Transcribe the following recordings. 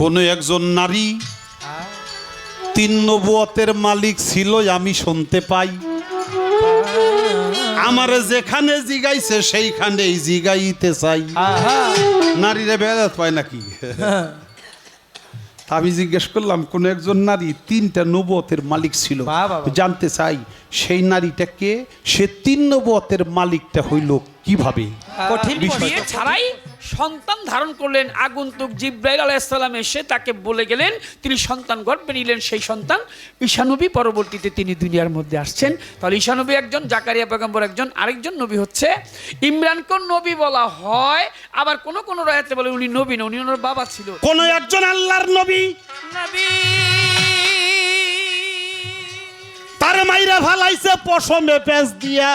কোন একজন নারী তিন নবুয়তের মালিক ছিল আমি শুনতে পাই। আমার যেখানে জিগাইছে সেইখানেই জিগাইতে চাই। নারীরা বেড়াত পায় নাকি? আমি জিজ্ঞেস করলাম কোন একজন নারী তিনটা নবুয়তের মালিক ছিল। জানতে চাই সেই নারীটা কে? সে তিন নবুয়তের মালিকটা হইল কীভাবে? কঠিন বিষয়। ছাড়াই সন্তান ধারণ করলেন আগন্তুক জিব্রাইল আলাইসাল্লাম এসে তাকে বলে গেলেন তিনি সন্তান গর্ভে নিলেন সেই সন্তান ঈশানবী পরবর্তীতে তিনি দুনিয়ার মধ্যে আসছেন। তাহলে ঈশানবী একজন জাকারিয়া পেগম্বর একজন আরেকজন নবী হচ্ছে। ইমরান ইমরানকে নবী বলা হয় আবার কোন কোন রায়াতে বলে উনি নবী না উনি ওনার বাবা ছিল। কোন একজন আল্লাহর নবী নবী। তার মাইরা ভালাইছে পশমে পেঁচ দিয়া।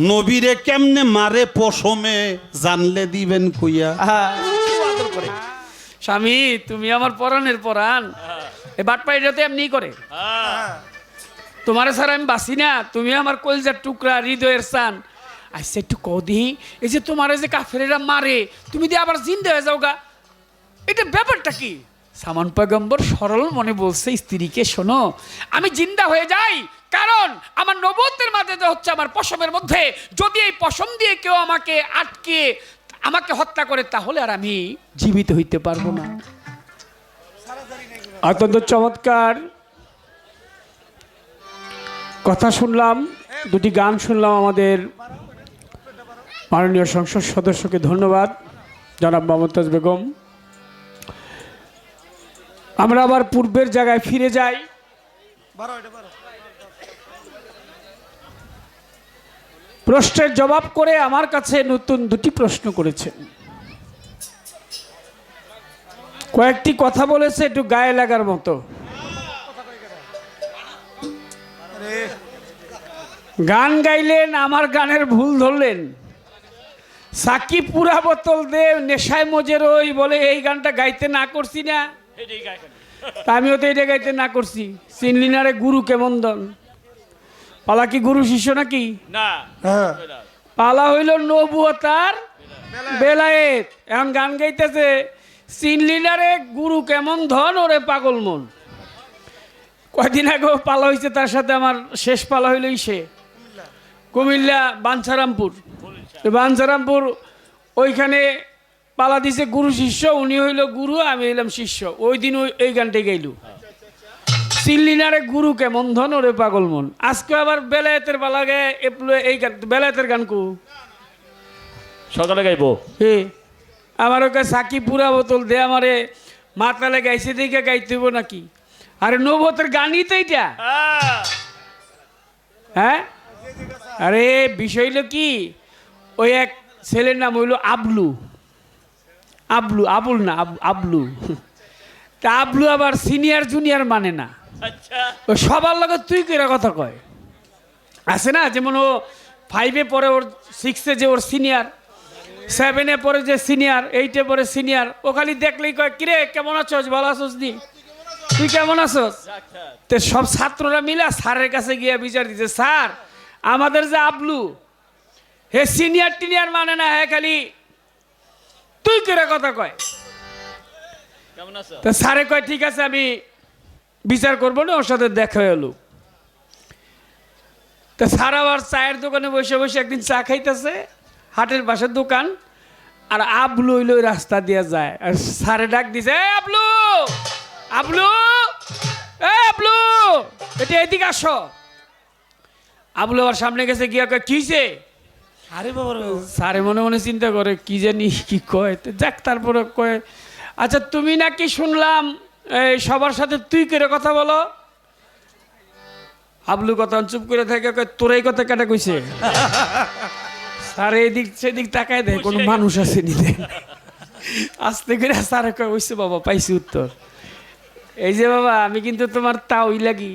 নবীরে কেমনে মারে পশমে জানলে দিবেন কইয়া? স্বামী, তুমি আমার পরাণের পরাণ। এ বাটপাইটাতে এমনি করে। তোমার ছাড়া আমি বাসি না। তুমি আমার কলজার টুকরা, হৃদয়ের সান আচ্ছা একটু কদি এই যে তোমার যে কাফেরেরা মারে, তুমি দিয়ে আবার জিন্দা হয়ে যাও গা এটা ব্যাপারটা কি? সামান পয়গম্বর সরল মনে বলছে, স্ত্রীকে শোনো, আমি জিন্দা হয়ে যাই কারণ আমার নবতের মাঝে হচ্ছে আমার পশমের মধ্যে, যদি এই পশম দিয়ে কেউ আমাকে আটকে, আমাকে হত্যা করে, তাহলে আর আমি জীবিত হইতে পারব না। অত্যন্ত চমৎকার। কথা শুনলাম, দুটি গান শুনলাম আমাদের মাননীয় সংসদ সদস্যকে ধন্যবাদ, জনাব মমতাজ বেগম। আমরা আবার পূর্বের জায়গায় ফিরে যাই। প্রশ্নের জবাব করে আমার কাছে নতুন দুটি প্রশ্ন করেছেন। কয়েকটি কথা বলেছে একটু গায়ে লাগার মতো। গান গাইলেন আমার গানের ভুল ধরলেন। সাকিব পুরা বোতল দে নেশায় মজের ওই বলে এই গানটা গাইতে না করছি না। আমিও তো এটা গাইতে না করছি। সিনলিনারে গুরু কেমন দন। পালা কি গুরু শিষ্য নাকি? না। পালা হইল নবুয়তার বেলায়েত। এখন গান গাইতেছে সিনলিনারে গুরু কেমন ধন ওরে পাগল মন? কয়দিন আগে পালা হয়েছে তার সাথে আমার শেষ পালা হইল সে। কুমিল্লা বাঞ্ছারামপুর। বাঞ্ছারামপুর ওইখানে পালা দিছে গুরু শিষ্য উনি হইল গুরু আমি হইলাম শিষ্য। ওই দিন ওই এই গানটাই গাইলু। সিল্লিনারে গুরু কেমন ধন ওরে পাগল মন। আজকে আবার বেলায়েতের পালাগে এপ্লো- এই গান বেলায়েতের গান কু। সকালে গাইবো? হে আমার ওকে সাকি পুরা বোতল দে আমারে। মাতালে গাইছে দেখে গাইতে হইব নাকি? আরে নবতের গানই তো এইটা। হ্যাঁ? আরে বিষয় হইল কি? ওই এক ছেলের নাম হইল আবলু। আবলু আবুল না আব- আবলু। তা আবলু আবার সিনিয়র জুনিয়র মানে না। ও সবার লগে তুই করে কথা কয়? আছে না যেমন ও ফাইভে পরে ওর সিক্সে যে ওর সিনিয়র সেভেনে পরে যে সিনিয়র এইটে পরে সিনিয়র ও খালি দেখলেই কয় কিরে কেমন আছোস? ভালো আছোস নি? তুই কেমন আছোস? তো সব ছাত্ররা মিলে স্যারের কাছে গিয়ে বিচার দিচ্ছে স্যার আমাদের যে আবলু হে সিনিয়র টিনিয়র মানে না হ্যাঁ খালি তুই করে কথা কয়? তা স্যারে কয় ঠিক আছে আমি বিচার করব না ওর সাথে দেখা হলো তা স্যার আবার চায়ের দোকানে বসে বসে একদিন চা খাইতেছে হাটের পাশের দোকান আর আবলু ওই রাস্তা দিয়ে যায়। আর স্যারে ডাক দিছে "এ আবলু! আবলু! এ আবলু! এটা এদিকে আসো। আবলু আবার সামনে গেছে গিয়া কয় কিছে আরে বাবা রে। স্যারে মনে মনে চিন্তা করে কি জানি কি কয়? যাক তারপরে কয় আচ্ছা তুমি নাকি শুনলাম এই সবার সাথে তুই করে কথা বলো? হাবলু কথা চুপ করে থাকে কয় তোর এই কথা কেটে কইছে? স্যার এদিক সেদিক তাকায় দেয় কোনো মানুষ আছে নি দেয়। আস্তে করে স্যারে ওইসে বাবা পাইছি উত্তর। এই যে বাবা আমি কিন্তু তোমার তাওই লাগি।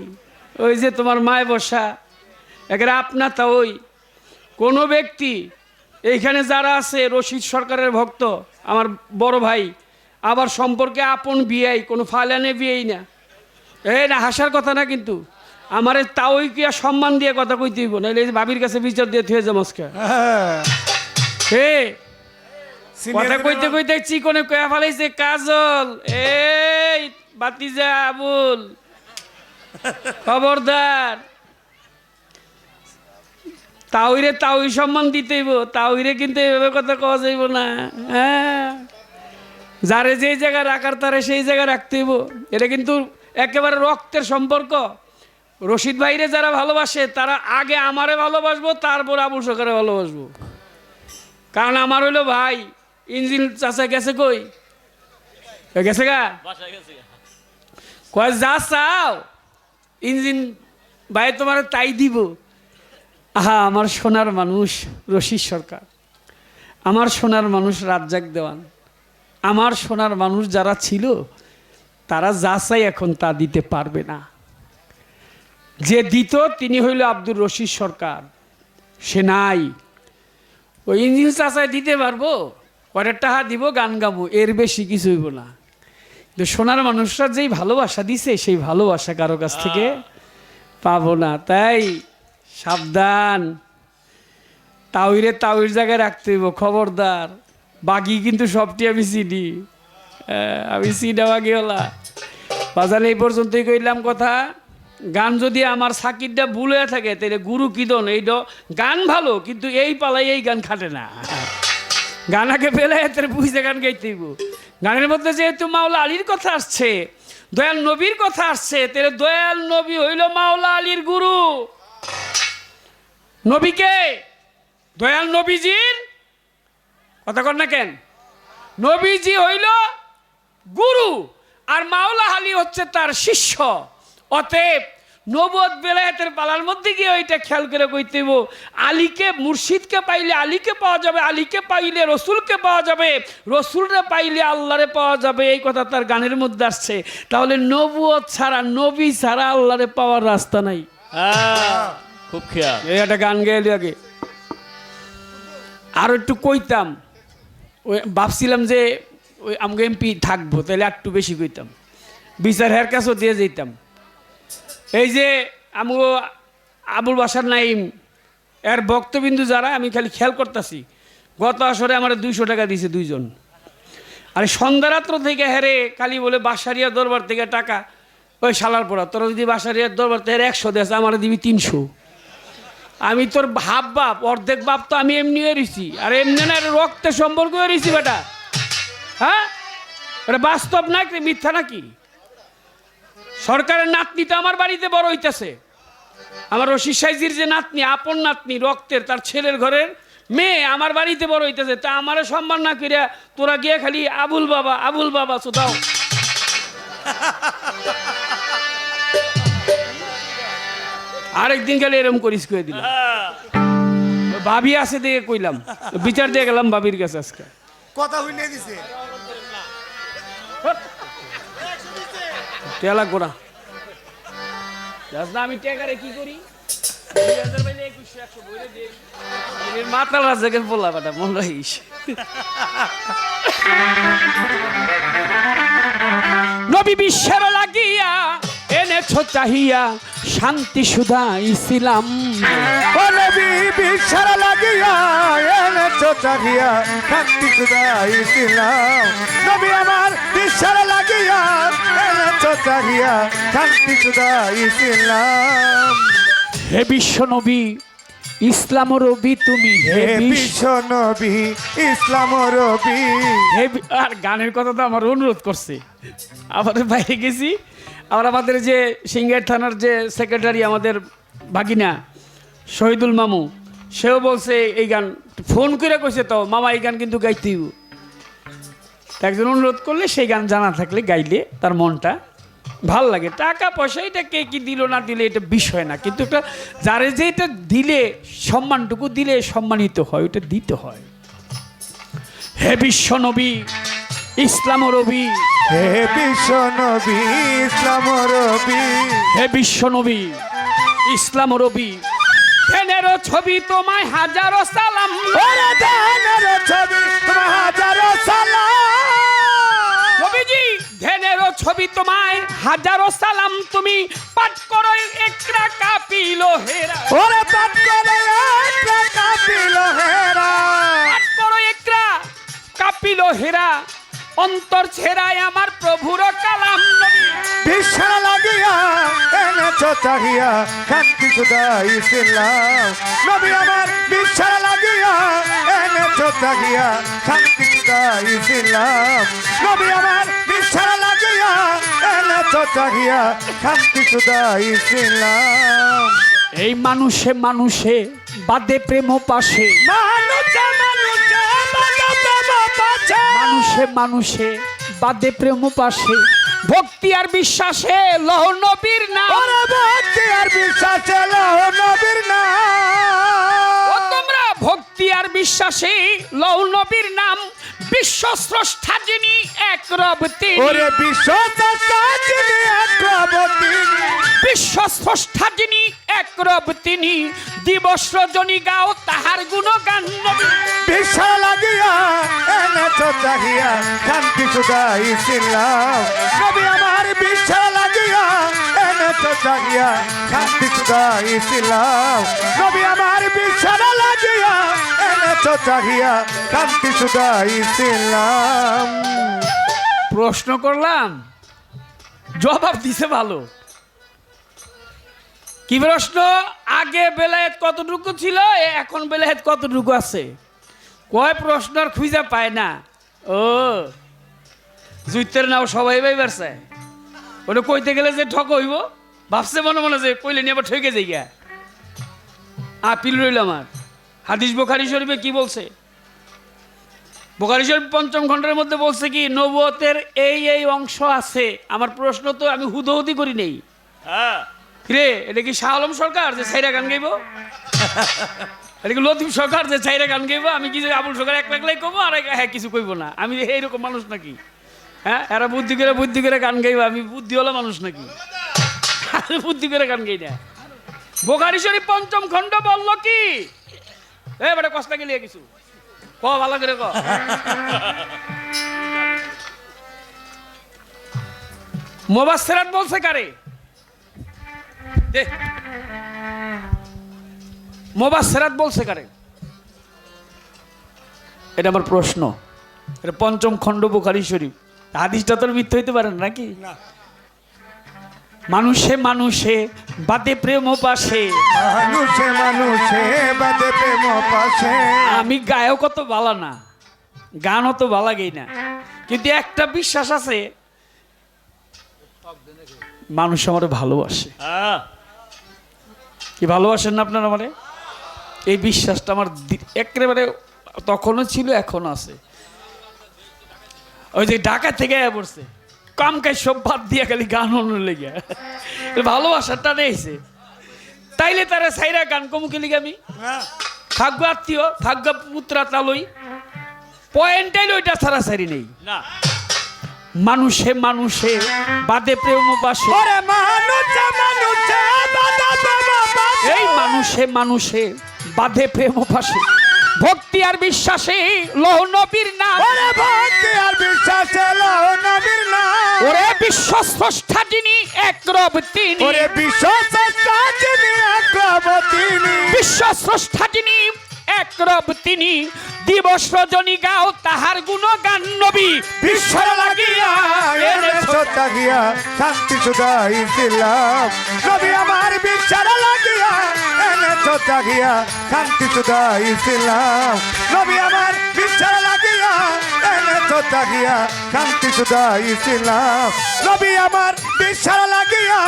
ওই যে তোমার মায় বসা। একেবারে আপনা তাওই। কোনো ব্যক্তি এইখানে যারা আছে রশিদ সরকারের ভক্ত আমার বড় ভাই আবার সম্পর্কে আপন বিয়াই কোনো ফালানে বিয়েই না। এ না হাসার কথা না কিন্তু। আমার তাওই কি আর সম্মান দিয়ে কথা কইতে হইব? নাহলে এই ভাবির কাছে বিচার দিয়ে থুয়ে যাম আজকে। হ্যাঁ। হে কথা কইতে কইতে চিকনে কয়া ফেলাইছে কাজল। এই বাতিজা আবুল। খবরদার। তাওইরে তাওই সম্মান দিতেইব তাওইরে কিন্তু এভাবে কথা কওয়া যাইব না। হ্যাঁ। যারে যেই জায়গায় রাখার তারে সেই জায়গায় রাখতেইব এটা কিন্তু একেবারে রক্তের সম্পর্ক। রশিদ ভাইরে যারা ভালোবাসে তারা আগে আমারে ভালোবাসবো তারপর আবুল সরকারে ভালোবাসবো। কারণ আমার হইল ভাই ইঞ্জিন চাচা গেছে কই? গেছে গা। কয় যা চাও ইঞ্জিন ভাই তোমার তাই দিব। আহা আমার সোনার মানুষ রশিদ সরকার। আমার সোনার মানুষ রাজ্জাক দেওয়ান। আমার সোনার মানুষ যারা ছিল তারা যা চাই এখন তা দিতে পারবে না। যে দিত তিনি হইল আব্দুর রশিদ সরকার। সে নাই। ওই ইঞ্জিন চাচায় দিতে পারব কয়টা টাকা দিব গান গাবো এর বেশি কিছু হইব না। কিন্তু সোনার মানুষরা যেই ভালোবাসা দিছে সেই ভালোবাসা কারও কাছ থেকে পাবো না। তাই সাবধান। তাওইরে তাওইর জায়গায় রাখতে হইব খবরদার। বাকি কিন্তু সবটি আমি চিনি। আমি চিনা বাগিওলা বাজারে এই পর্যন্তই কইলাম কথা। গান যদি আমার সাকিরটা ভুল থাকে তাহলে গুরু কিদন এইটা গান ভালো, কিন্তু এই পালাই এই গান খাটে না। গানাকে পেলে এতে বুঝতে গান গাইতেইব গানের মধ্যে যেহেতু মাওলা আলীর কথা আসছে, দয়াল নবীর কথা আসছে তাহলে দয়াল নবী হইল মাওলা আলীর গুরু। নবীকে দয়াল নবীজির কথা কর না কেন? নবীজি হইল গুরু আর মাওলা আলী হচ্ছে তার শিষ্য। অতএব নবদ বেলায়েতের পালার মধ্যে গিয়ে ওইটা খেয়াল করে কইতেব আলীকে মুর্শিদকে পাইলে আলীকে পাওয়া যাবে আলীকে পাইলে রসুলকে পাওয়া যাবে রসুলরে পাইলে আল্লাহরে পাওয়া যাবে এই কথা তার গানের মধ্যে আসছে। তাহলে নবুয়ত ছাড়া নবী ছাড়া আল্লাহরে পাওয়ার রাস্তা নাই। হ্যাঁ খুব খেয়াল। এই একটা গান গেলি আগে। আর একটু কইতাম ওই ভাবছিলাম যে ওই আমাকে এমপি থাকব, তাহলে একটু বেশি কইতাম। বিচার হের কাছেও দিয়ে যেতাম এই যে আমগো আবুল বাসার নাইম এর ভক্তবিন্দু যারা, আমি খালি খেয়াল করতেছি, গত আসরে আমার দুইশো টাকা দিয়েছে দুইজন। আর সন্ধ্যারাত্র থেকে হেরে খালি বলে বাসারিয়া দরবার থেকে টাকা, ওই শালার পড়া, তোরা যদি বাসারিয়ার দরবার থেকে একশো দেশ আমার দিবি তিনশো। আমি তোর ভাব বাপ, অর্ধেক বাপ তো আমি এমনি এরিছি আর এমনি না রক্তের সম্পর্ক এরিছি বেটা। হ্যাঁ? এটা বাস্তব না মিথ্যা নাকি? সরকারের নাতনি তো আমার বাড়িতে বড় হইতেছে। আমার রশিদ সাইজির যে নাতনি, আপন নাতনি, রক্তের, তার ছেলের ঘরের মেয়ে আমার বাড়িতে বড় হইতেছে, তা আমারও সম্মান না করিয়া তোরা গিয়ে খালি আবুল বাবা আবুল বাবা শুধাও আরেকদিন গেলে এরম করিস করে দিলাম। ভাবি আছে দেখে কইলাম বিচার দিয়ে গেলাম ভাবির কাছে আজকে। কথা হইনে দিছে। টেলা গোড়া। না আমি টেকারে কি করি? মাতাল রাজাকে বললাম এটা মন নবী বিশ্বের লাগিয়া এনেছ চাহিয়া শান্তি সুধা ইসলাম। বিশ্বের লাগিয়া এনেছো চাহিয়া শান্তি সুদাই ইসলাম। নবী আমার বিশ্বের লাগিয়া এনেছো চাহিয়া শান্তি সুদাই ইসলাম। হে বিশ্ব নবী ইসলাম রবি তুমি হে বিশ্ব নবী ইসলাম রবি। আর গানের কথা তো আমার অনুরোধ করছে। আমাদের বাইরে গেছি। আর আমাদের যে সিঙ্গার থানার যে সেক্রেটারি আমাদের ভাগিনা, শহীদুল মামু, সেও বলছে এই গান, ফোন করে কইছে তো, মামা, এই গান কিন্তু গাইতেই একজন অনুরোধ করলে সেই গান জানা থাকলে গাইলে তার মনটা ভালো লাগে। টাকা পয়সা, এটা কে কি দিল না দিলে, এটা বিষয় না। কিন্তু একটা যারে যে এটা দিলে সম্মানটুকু দিলে সম্মানিত হয় ওটা দিতে হয়। হে বিশ্ব নবী ইসলাম রবি। হে বিশ্ব নবী ইসলাম রবি। হে বিশ্ব নবী ইসলাম রবি। ফেনের ছবি তোমায় হাজারো সালাম। ওরে ধানের ছবি তোমার হাজারো সালাম। নবীজি ধ্যানের ছবি তোমায় হাজারো সালাম। তুমি পাঠ করো একরা কাপিল হেরা। ওরে পাট করে একটা কাপিল হেরা। পাঠ করো অন্তর ছেড়ায় আমার প্রভুর কালাম বিশাল লাগিয়া এনেছ চাহিয়া শান্তি সুদা ইসলাম নবী আমার বিশাল লাগিয়া এনেছ চাহিয়া শান্তি সুদা ইসলাম নবী আমার বিশাল লাগিয়া এনেছ চাহিয়া শান্তি সুদা ইসলাম এই মানুষে মানুষে বাদে প্রেম পাশে। মানুষে মানুষে। মানুষে মানুষে বাদে প্রেম পাশে। ভক্তি আর বিশ্বাসে লহ নবীর না ভক্তি আর বিশ্বাসে লহ নবীর না নাম। ভক্তি আর বিশ্বাসে লহ নবীর নাম বিশ্ব স্রষ্টা যিনি এক রব তিনি। ওরে বিশ্ব সাজিনি একরবতী বিশ্ব স্রষ্টা যিনি এক রব তিনি। দিবস রজনী গাও তাহার গুণগান নবী। বিশাল লাগিয়া এনেছ চাহিয়া শান্তি সুদা ইসলাম নবী আমার এনেছ চাহিয়া শান্তি সুদা ইসলাম নবী আমার বিশাল লাগিয়া এনেছ চাহিয়া শান্তি সুদা ইসলাম প্রশ্ন করলাম, জবাব দিছে ভালো। কি প্রশ্ন? আগে বেলায়েত কতটুকু ছিল এখন বেলায়েত কতটুকু আছে? কয় প্রশ্ন আর খুঁজে পায় না। ও জুইতের নাও সবাই ভাই পারছে ওটা কইতে গেলে যে ঠক হইব। ভাবছে মনে মনে যে কইলে নিয়ে আবার ঠকে যাই আপিল রইল আমার। হাদিস বোখারি শরীফে কি বলছে? বোখারি শরীফ পঞ্চম খণ্ডের মধ্যে বলছে কি নবুয়তের এই এই অংশ আছে। আমার প্রশ্ন তো আমি হুদহুদি করি নেই। হ্যাঁ। রে এটা কি শাহ আলম সরকার যে ছাইরা গান গাইব? এটা কি লতিফ সরকার যে ছাইরা গান গাইব? আমি কি যে আবুল সরকার এক লাখলাই কব আর হ্যাঁ কিছু কইব না। আমি এইরকম মানুষ নাকি? হ্যাঁ এরা বুদ্ধি করে বুদ্ধি করে গান গাইব আমি বুদ্ধিওয়ালা মানুষ নাকি? বুদ্ধি করে গান গাই না বোখারি শরীফ পঞ্চম খণ্ড বলল কি? এ বেটা কষ্ট গেলে কিছু ক, ভালো করে ক। মোবাসেরাত বলছে কারে? মোবাসেরাত বলছে কারে? এটা আমার প্রশ্ন। এটা পঞ্চম খণ্ড বুখারি শরীফ হাদিসটা তোর মিথ্যে হইতে পারে না নাকি? মানুষে মানুষে বাদে প্রেম পাশে। মানুষে মানুষে বাদে প্রেম পাশে। আমি গায়ক তো বালা না গানও তো বালা গেই না। কিন্তু একটা বিশ্বাস আছে মানুষ আমার ভালোবাসে। হ্যাঁ। কি ভালোবাসেন না আপনারা মানে এই বিশ্বাসটা আমার একেবারে তখনও ছিল এখনও আছে। ওই যে ঢাকা থেকে আয়া পড়ছে। কাম কাজ সব বাদ দিয়ে খালি গান অনুর লেগে। ভালোবাসাটা নেইছে। তাইলে তারা সাইরা গান কমুকে লিগে আমি? থাকব আত্মীয় থাকব পুত্রা তালই। পয়েন্টাইল ওইটা ছাড়া সারি নেই। না। মানুষে মানুষে বাদে প্রেম বাসে। ওরে মানুষে মানুষে বাদে প্রেম পাশে এই মানুষে মানুষে বাধে প্রেম পাশে ভক্তি আর বিশ্বাসে লহ নবীর নাম। ওরে ভক্তি আর বিশ্বাসে নবীর নাম। ওরে বিশ্ব স্রষ্টা যিনি এক রব তিনি। ওরে বিশ্ব রব তিনি। বিশ্ব স্রষ্টা যিনি এক রব তিনি। দিবস রজনী গাও, তাহার গুণগান নবী। বিশ্ব লাগিয়া তাগিয়া শান্তি সুদা ইসলাম নবী আমার বিচার লাগিয়া এনেছ তাগিয়া শান্তি সুদা ইসলাম নবী আমার বিচার লাগিয়া এনেছ তাগিয়া শান্তি সুদা ইসলাম নবী আমার বিচার লাগিয়া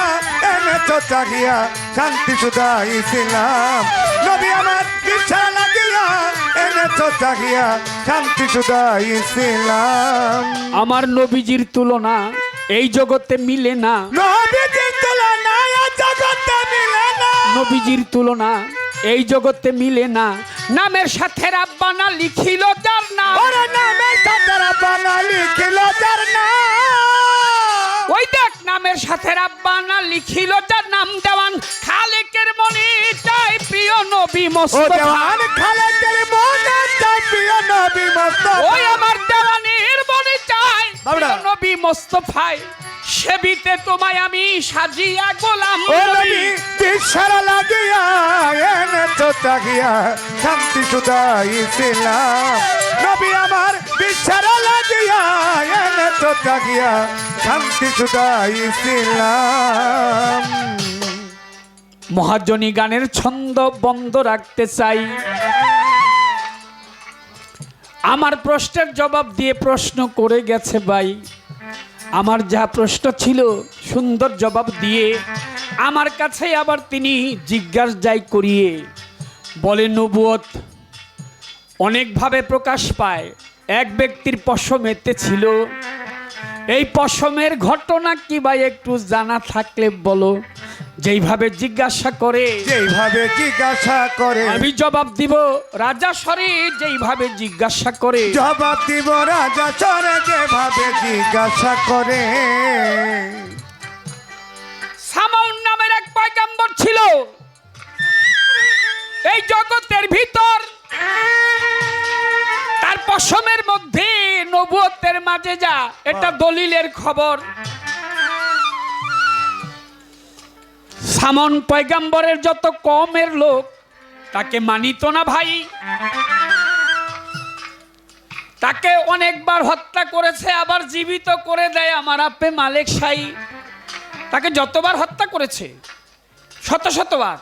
এনেছ তাগিয়া শান্তি সুদা ইসলাম নবী আমার বিচার লাগিয়া এনেছ শান্তি আমার নবীজির তুলনা এই জগতে মিলে না। নবীজির তুলনায় জগতে মিলে না। নবীজির তুলনা এই জগতে মিলে না। নামের সাথে রাব্বানা লিখিল যার নাম। ওরে নামের সাতারা বাঙালি কিলো যার নাম। ওই দেখ নামের সাথে রাব্বানা লিখিল যার নাম দেওয়ান। মনে চাই প্রিয় নবী ও মোস্তফা দেওয়ান খালেকের মনে চাপিয়ে নবী মোস্তফা ওই আমার দেওয়ানের মনে চাই। প্রিয় নবী মোস্তফাই সেবিতে তোমায় আমি সাজিয়া গোলাম। ও নবী। নবী লাগিয়া এনে তো তাগিয়া শান্তি সুদা ইসলাম নবী আমার বিশ্বর লাগিয়া স্বার্থ তাকিয়া শান্তি ছুটাইছিলাম মহাজনী গানের ছন্দ বন্ধ রাখতে চাই। আমার প্রশ্নের জবাব দিয়ে প্রশ্ন করে গেছে ভাই। আমার যা প্রশ্ন ছিল সুন্দর জবাব দিয়ে আমার কাছে আবার তিনি জিজ্ঞাস যাই করিয়ে বলে, নবুয়ত অনেকভাবে প্রকাশ পায়। এক ব্যক্তির পশমেতে ছিল। এই পশমের ঘটনা কি ভাই একটু জানা থাকলে বলো। যেইভাবে জিজ্ঞাসা করে যেইভাবে জিজ্ঞাসা করে আমি জবাব দিব রাজা সরে যেইভাবে জিজ্ঞাসা করে। জবাব দিব রাজা চরে যেভাবে জিজ্ঞাসা করে। সামাউন নামের এক পয়গাম্বর ছিল। এই জগতের ভিতর তার পশমের মধ্যে নবুয়তের মাঝে যা এটা দলিলের খবর। সামন পয়গাম্বরের যত কমের লোক, তাকে মানিত না ভাই। তাকে অনেকবার হত্যা করেছে, আবার জীবিত করে দেয় আমার আপে মালিক সাই। তাকে যতবার হত্যা করেছে, শত শতবার।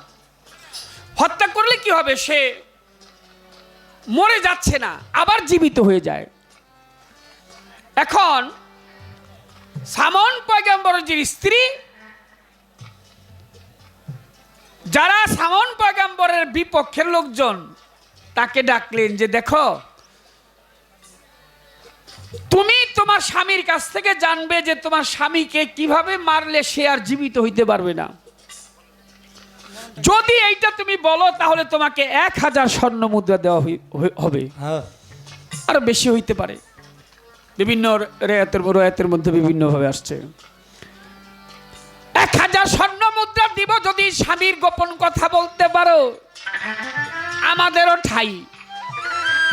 হত্যা করলে কি হবে? সে মরে যাচ্ছে না, আবার জীবিত হয়ে যায়। এখন সামন পয়গাম্বরের যে স্ত্রী যারা সামন পয়গাম্বরের বিপক্ষের লোকজন তাকে ডাকলেন যে দেখো তুমি তোমার স্বামীর কাছ থেকে জানবে যে তোমার স্বামীকে কীভাবে মারলে সে আর জীবিত হইতে পারবে না যদি এইটা তুমি বলো তাহলে তোমাকে এক হাজার স্বর্ণ মুদ্রা দেওয়া হবে আরও বেশি হইতে পারে বিভিন্ন রেয়াতের রেয়াতের মধ্যে বিভিন্নভাবে আসছে এক হাজার স্বর্ণ দিব যদি স্বামীর গোপন কথা বলতে পারো। আমাদেরও ঠাই।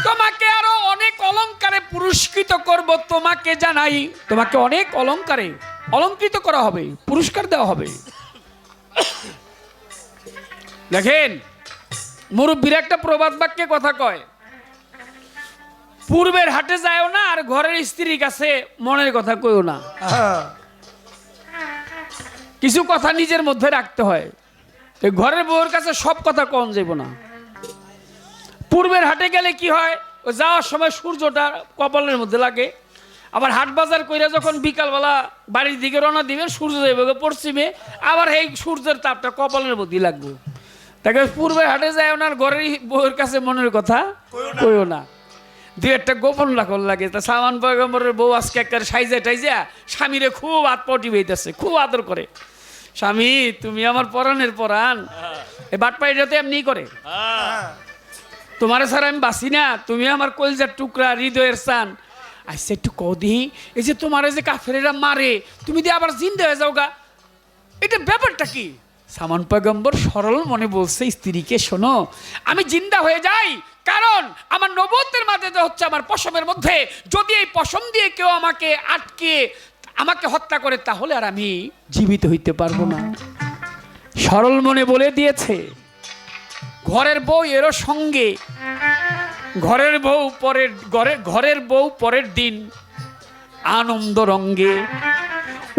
তোমাকে আরও অনেক অলংকারে পুরস্কৃত করব তোমাকে জানাই। তোমাকে অনেক অলংকারে অলঙ্কৃত করা হবে পুরস্কার দেওয়া হবে। দেখেন মুরব্বীর একটা প্রবাদ বাক্যে কথা কয়। পূর্বের হাটে যায়ও না আর ঘরের স্ত্রীর কাছে মনের কথা কইও না। হ্যাঁ, কিছু কথা নিজের মধ্যে রাখতে হয়। ঘরের বউয়ের কাছে সব কথা কম যাব না। পূর্বের হাটে গেলে কি হয় ও যাওয়ার সময় সূর্যটা কপালের মধ্যে লাগে। আবার হাট বাজার কইরা যখন বিকালবেলা বাড়ির দিকে রওনা দিবেন সূর্য যাইবে পশ্চিমে আবার এই সূর্যের তাপটা কপালের মধ্যেই লাগবে। তাকে পূর্বের হাটে যায় ওনার ঘরের বউয়ের কাছে মনের কথা কইও না। দুই একটা গোপন লাখন লাগে। তা সামান পয়গম্বরের বউ আজকে একটা সাইজা টাইজা স্বামীরে খুব আতপটি বেইতেছে খুব আদর করে। স্বামী তুমি আমার পরাণের পরাণ। এ বাটপাইটা তো এমনি করে। তোমার ছাড়া আমি বাসি না। তুমি আমার কলজার টুকরা হৃদয়ের স্থান আচ্ছা একটু কদি এই যে তোমার যে কাফেরেরা মারে তুমি দিয়ে আবার জিন্দা হয়ে যাও গা। এটা ব্যাপারটা কি? সামান পয়গম্বর সরল মনে বলছে স্ত্রীকে শোনো আমি জিন্দা হয়ে যাই কারণ আমার নবতের মাঝে যে হচ্ছে আমার পশমের মধ্যে যদি এই পশম দিয়ে কেউ আমাকে আটকে আমাকে হত্যা করে, তাহলে আর আমি জীবিত হইতে পারব না। সরল মনে বলে দিয়েছে, ঘরের বউ এরও সঙ্গে, ঘরের বউ পরের, ঘরে, ঘরের বউ পরের দিন আনন্দ রঙ্গে।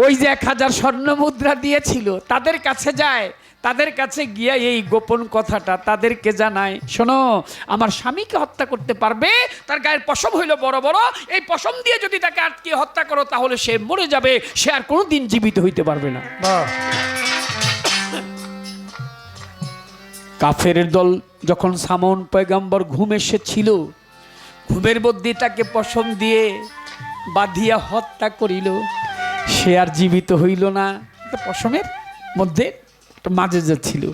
ওই যে এক হাজার স্বর্ণ মুদ্রা দিয়েছিল, তাদের কাছে যায় তাদের কাছে গিয়ে এই গোপন কথাটা তাদেরকে জানায় শোনো আমার স্বামীকে হত্যা করতে পারবে তার গায়ের পশম হইল বড় বড়। এই পশম দিয়ে যদি তাকে আটকে হত্যা করো তাহলে সে মরে যাবে সে আর কোনো দিন জীবিত হইতে পারবে না। কাফের দল যখন সামন পয়গাম্বর ঘুম এসেছিল ঘুমের মধ্যে তাকে পশম দিয়ে বাঁধিয়া হত্যা করিল। সে আর জীবিত হইল না। পশমের মধ্যে? মাঝে যে ছিল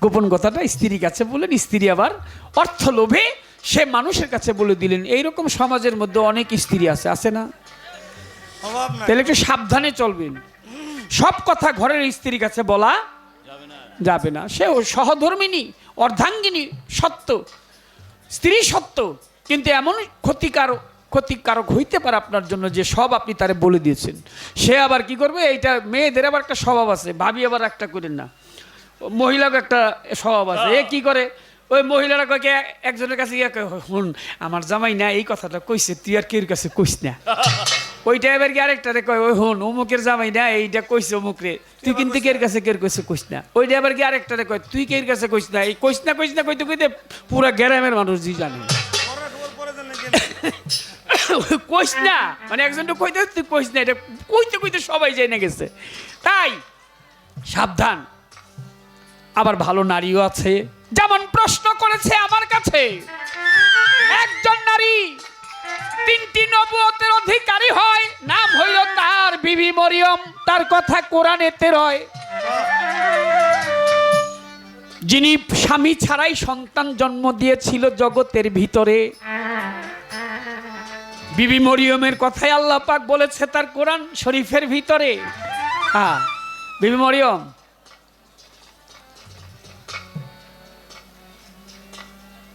গোপন কথাটা স্ত্রীর কাছে বললেন স্ত্রী আবার অর্থ লোভে সে মানুষের কাছে বলে দিলেন এইরকম সমাজের মধ্যে অনেক স্ত্রী আছে আছে না? তাহলে একটু সাবধানে চলবেন। সব কথা ঘরের স্ত্রীর কাছে বলা যাবে না। সে সহধর্মিনী অর্ধাঙ্গিনী সত্য। স্ত্রী সত্য কিন্তু এমন ক্ষতিকার ক্ষতিকারক হইতে পারে আপনার জন্য যে সব আপনি তারে বলে দিয়েছেন। সে আবার কি করবে? এইটা মেয়েদের আবার একটা স্বভাব আছে। ভাবি আবার একটা করেন না। মহিলাকে একটা স্বভাব আছে। এ কি করে? ওই মহিলারা কয়েকে একজনের কাছে গিয়ে কয়, আমার জামাই না এই কথাটা কইছে তুই আর কেউ কাছে কইস না। ওইটা এবার কি আরেকটারে কয় ওই হন অমুকের জামাই না এইটা কইছে অমুক রে তুই কিন্তু কের কাছে কের কইছে কইস না। ওইটা এবার কি আরেকটারে কয় তুই কের কাছে কইস না? এই কইস না কইস না কইতে কইতে পুরা গ্রামের মানুষ জি জানে। কইস না। মানে একজন কইতে না, এটা কইতে কইতে সবাই জেনে গেছে। তাই, সাবধান। আবার ভালো নারীও আছে। যেমন প্রশ্ন করেছে আমার কাছে, একজন নারী, তিনটি নবুয়তের অধিকারী হয়, নাম হইল তার বিবি মরিয়ম, তার কথা কোরআনেতে রয় যিনি স্বামী ছাড়াই সন্তান জন্ম দিয়েছিল জগতের ভিতরে বিবি মরিয়মের কথাই আল্লাহ পাক বলেছে তার কোরআন শরীফের ভিতরে। হ্যাঁ বিবি মরিয়ম।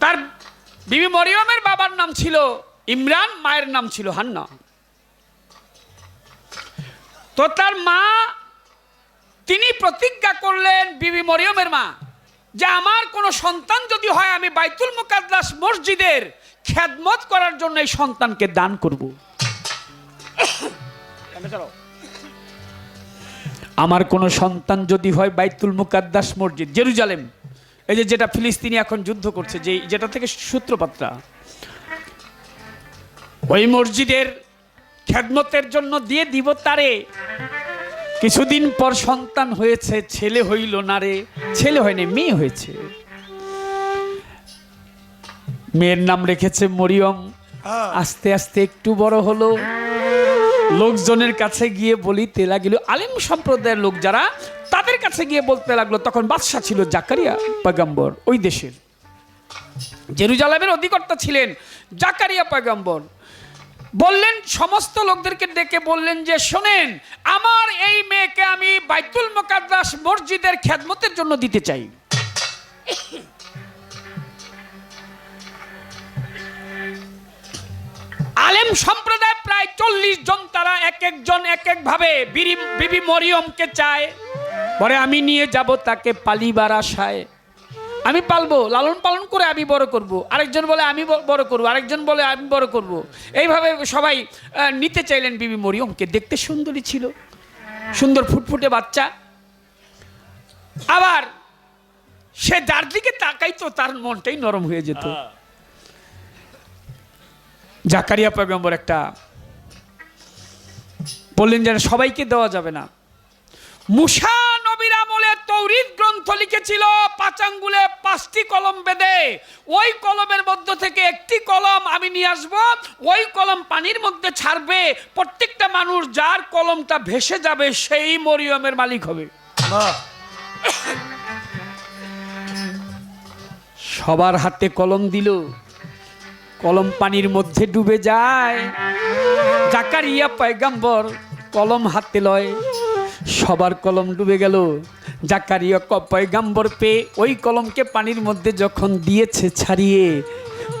তার বিবি মরিয়মের বাবার নাম ছিল ইমরান, মায়ের নাম ছিল হান্না। তো তার মা, তিনি প্রতিজ্ঞা করলেন বিবি মরিয়মের মা, যে আমার কোনো সন্তান যদি হয় আমি বাইতুল মুকাদ্দাস মসজিদের খেদমত করার জন্য এই সন্তানকে দান করব। আমার কোনো সন্তান যদি হয় বাইতুল মুকাদ্দাস মসজিদ, জেরুজালেম। এই যে যেটা ফিলিস্তিনি এখন যুদ্ধ করছে, যে যেটা থেকে সূত্রপাতটা। ওই মসজিদের খেদমতের জন্য দিয়ে দিব তারে। কিছুদিন পর সন্তান হয়েছে, ছেলে হইল না রে, ছেলে হয়নি, মেয়ে হয়েছে। মেয়ের নাম রেখেছে মরিয়ম। আস্তে আস্তে একটু বড় হলো। লোকজনের কাছে গিয়ে বলিতে লাগিল। আলিম সম্প্রদায়ের লোক যারা তাদের কাছে গিয়ে বলতে লাগল তখন বাদশাহ ছিল জাকারিয়া পয়গম্বর ওই দেশের। জেরুজালামের অধিকর্তা ছিলেন জাকারিয়া পয়গম্বর। বললেন সমস্ত লোকদেরকে ডেকে বললেন যে শোনেন আমার এই মেয়েকে আমি বাইতুল মোকাদ্দাস মসজিদের খেদমতের জন্য দিতে চাই। আলেম সম্প্রদায় প্রায় চল্লিশ জন, তারা এক একজন এক এক ভাবে বিবি মরিয়মকে চায়। পরে আমি নিয়ে যাব তাকে পালিবার আশায়। আমি পালবো, লালন পালন করে আমি বড় করব। আরেকজন বলে, আমি বড় করব। আরেকজন বলে, আমি বড় করব। এইভাবে সবাই নিতে চাইলেন বিবি মরিয়মকে। দেখতে সুন্দরী ছিল। সুন্দর ফুটফুটে বাচ্চা। আবার সে যার দিকে তাকাইতো, তার মনটাই নরম হয়ে যেত। জাকারিয়া পয়গম্বর একটা বললেন যে সবাইকে দেওয়া যাবে না। মুসা নবীর আমলে তৌরিদ গ্রন্থ লিখেছিল পাঁচ আঙ্গুলে পাঁচটি কলম বেঁধে। ওই কলমের মধ্য থেকে একটি কলম আমি নিয়ে আসব ওই কলম পানির মধ্যে ছাড়বে প্রত্যেকটা মানুষ যার কলমটা ভেসে যাবে সেই মরিয়মের মালিক হবে। সবার হাতে কলম দিল। কলম পানির মধ্যে ডুবে যায়। জাকারিয়া পয়গাম্বর কলম হাতে লয়। সবার কলম ডুবে গেল। জাকারিয়া ক- পয়গাম্বর পেয়ে ওই কলমকে পানির মধ্যে যখন দিয়েছে ছাড়িয়ে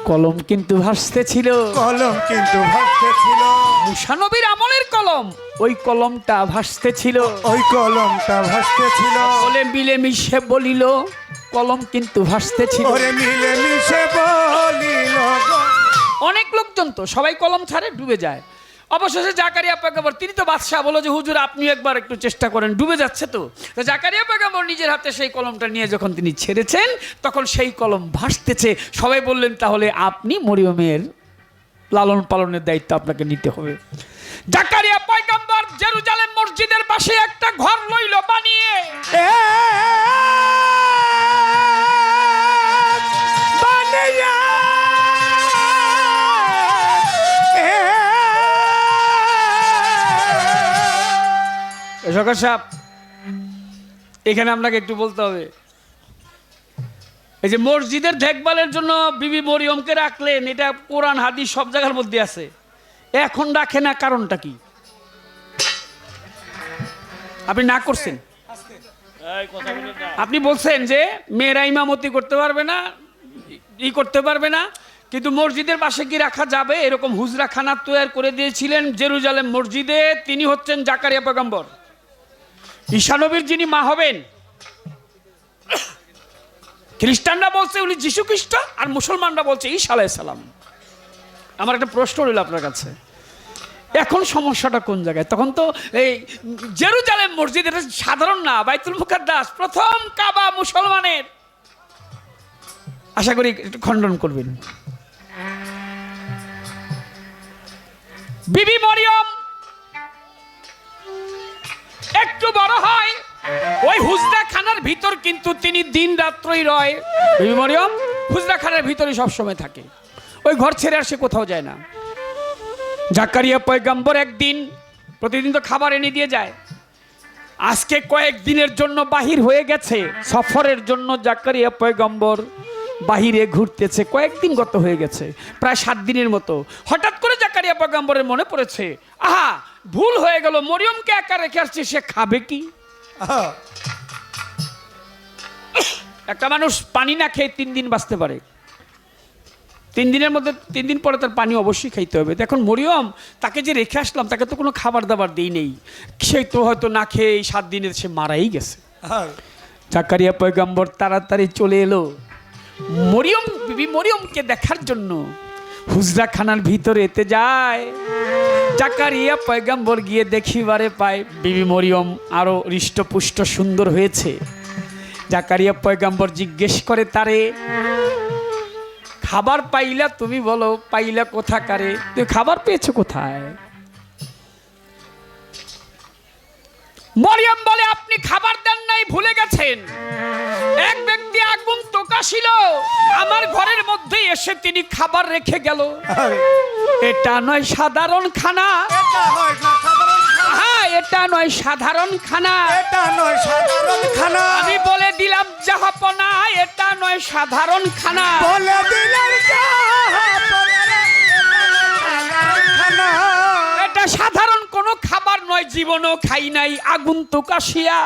কলম কিন্তু ভাসতে ছিল। কলম কিন্তু ভাসতে ছিল। মুসানবীর আমলের কলম ওই কলমটা ভাসতে ছিল। ওই কলমটা ভাসতে ছিল। বলে মিলে মিশে বলিল কলম কিন্তু ভাসতে ছিল। ওরে মিলে মিশে বলিল। অনেক লোকজন তো, সবাই কলম ছাড়ে ডুবে যায়। অবশেষে জাকারিয়া পেগামর তিনি তো বাদশাহ। বলো যে, হুজুর আপনি একবার একটু চেষ্টা করেন, ডুবে যাচ্ছে তো। জাকারিয়া পেগামর নিজের হাতে সেই কলমটা নিয়ে যখন তিনি ছেড়েছেন, তখন সেই কলম ভাসতেছে। সবাই বললেন, তাহলে আপনি মরিয়মের লালন পালনের দায়িত্ব আপনাকে নিতে হবে। জাকারিয়া পয়গাম্বর জেরুজালেম মসজিদের পাশে একটা ঘর লইল বানিয়া। সরকার সাহেব এখানে আপনাকে একটু বলতে হবে। এই যে মসজিদের দেখভালের জন্য বিবি মরিয়মকে রাখলেন, এটা কোরআন, হাদিস সব জায়গার মধ্যে আছে। এখন রাখে না, কারণটা কি? আপনি না করছেন? আপনি বলছেন যে মেয়েরা ইমামতি করতে পারবে না, ই করতে পারবে না, কিন্তু মসজিদের পাশে কি রাখা যাবে? এরকম হুজরা খানা তৈরি করে দিয়েছিলেন জেরুজালেম মসজিদে, তিনি হচ্ছেন জাকারিয়া পেগম্বর ঈশানবীর যিনি মা হবেন, খ্রিস্টানরা বলছে উনি যীশু খ্রিস্ট আর মুসলমানরা বলছে ঈশা আলাইসালাম আমার একটা প্রশ্ন রইল আপনার কাছে। এখন সমস্যাটা কোন জায়গায়? তখন তো এই জেরুজালেম মসজিদ, এটা সাধারণ না, বাইতুল মুকাদ্দাস, প্রথম কাবা মুসলমানের। আশা করি একটু খণ্ডন করবেন। বিবি মরিয়ম একটু বড় হয়। ওই হুজরা খানার ভিতর কিন্তু তিনি দিন রাত্রই রয়। মরিয়ম হুজরা খানার ভিতরে সবসময় থাকে। ওই ঘর ছেড়ে আর সে কোথাও যায় না। জাকারিয়া পয়গাম্বর একদিন প্রতিদিন তো খাবার এনে দিয়ে যায়। আজকে কয়েকদিনের জন্য বাহির হয়ে গেছে। সফরের জন্য জাকারিয়া পয়গম্বর বাহিরে ঘুরতেছে। কয়েকদিন গত হয়ে গেছে, প্রায় সাত দিনের মতো। হঠাৎ করে জাকারিয়া পয়গম্বরের মনে পড়েছে, আহা ভুল হয়ে গেল, মরিয়মকে একা রেখে আসছে, সে খাবে কি। একটা মানুষ পানি না খেয়ে তিন দিন বাঁচতে পারে। তিন দিনের মধ্যে, তিন দিন পরে তার পানি অবশ্যই খাইতে হবে। তো এখন মরিয়ম তাকে যে রেখে আসলাম, তাকে তো কোনো খাবার দাবার দিই নেই। সে তো হয়তো না খেয়ে সাত দিনে সে মারাই গেছে। জাকারিয়া পয়গাম্বর তাড়াতাড়ি চলে এলো। মরিয়ম, বিবি মরিয়মকে দেখার জন্য হুজরা খানার ভিতরে এতে যায়। জাকারিয়া পয়গাম্বর গিয়ে দেখিবারে পায়, বিবি মরিয়ম আরও হৃষ্টপুষ্ট সুন্দর হয়েছে। জাকারিয়া পয়গাম্বর জিজ্ঞেস করে, তারে, খাবার পাইলা তুমি বলো, পাইলা কোথাকারে? তুমি খাবার পেয়েছ কোথায়? মরিয়ম বলে আপনি খাবার দেন নাই ভুলে গেছেন। এক ব্যক্তি আগুন তোকাশিল। আমার ঘরের মধ্যেই এসে তিনি খাবার রেখে গেল। এটা নয় সাধারণ খানা। হয় এটা নয় সাধারণ খানা। এটা নয় সাধারণ খানা। আমি বলে দিলাম জাহাপনা এটা নয় সাধারণ খানা। বলে দিলেন জাহাপনা, নয়, জীবনও খাই নাই আগুন তোকাশিয়া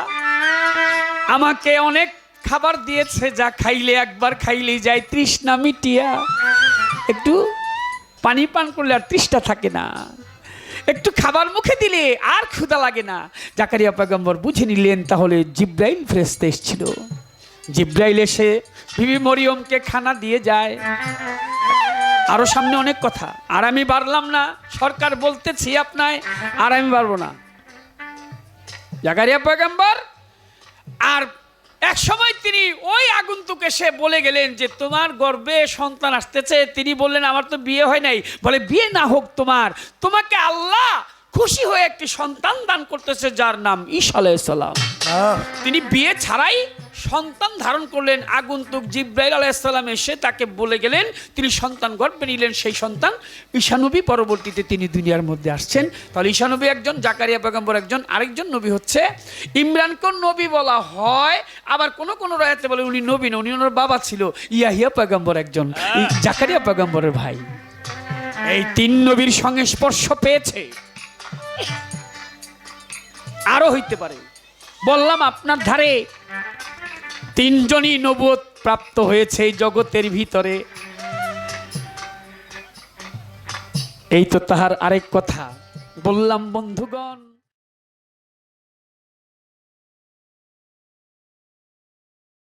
আমাকে অনেক খাবার দিয়েছে, যা খাইলে একবার খাইলেই যায় তৃষ্ণা মিটিয়া। একটু পানি পান করলে আর তৃষ্ঠা থাকে না। একটু খাবার মুখে দিলে আর ক্ষুধা লাগে না। জাকারিয়া পেগম্বর বুঝে নিলেন, তাহলে জিব্রাইল ফ্রেস্তে এসেছিল। জিব্রাইল এসে বিবি মরিয়মকে খানা দিয়ে যায়। আরও সামনে অনেক কথা। আর আমি বাড়লাম না সরকার বলতেছি আপনায় আর আমি পারব না। জাকারিয়া পয়গাম্বর আর এক সময় তিনি ওই আগন্তুক এসে বলে গেলেন যে তোমার গর্বে সন্তান আসতেছে। তিনি বললেন আমার তো বিয়ে হয় নাই। বলে বিয়ে না হোক তোমার তোমাকে আল্লাহ খুশি হয়ে একটি সন্তান দান করতেছে যার নাম ঈশা আলাইসাল্লাম আহ, তিনি বিয়ে ছাড়াই সন্তান ধারণ করলেন। আগন্তুক জিব্রাইল আলাইসাল্লাম এসে তাকে বলে গেলেন, তিনি সন্তান গর্ভে নিলেন, সেই সন্তান ঈশানবী পরবর্তীতে তিনি দুনিয়ার মধ্যে আসছেন। তাহলে ঈশানবী একজন, জাকারিয়া পেগম্বর একজন, আরেকজন নবী হচ্ছে। ইমরানকে নবী বলা হয়, আবার কোন কোন রায়াতে বলে উনি নবী না, উনি ওনার বাবা ছিল। ইয়াহিয়া পেগম্বর একজন জাকারিয়া পেগম্বরের ভাই। এই তিন নবীর সঙ্গে স্পর্শ পেয়েছে। আরও হইতে পারে। বললাম আপনার ধারে তিনজনই নবুয়ত প্রাপ্ত হয়েছে এই জগতের ভিতরে। এই তো তাহার আরেক কথা। বললাম, বন্ধুগণ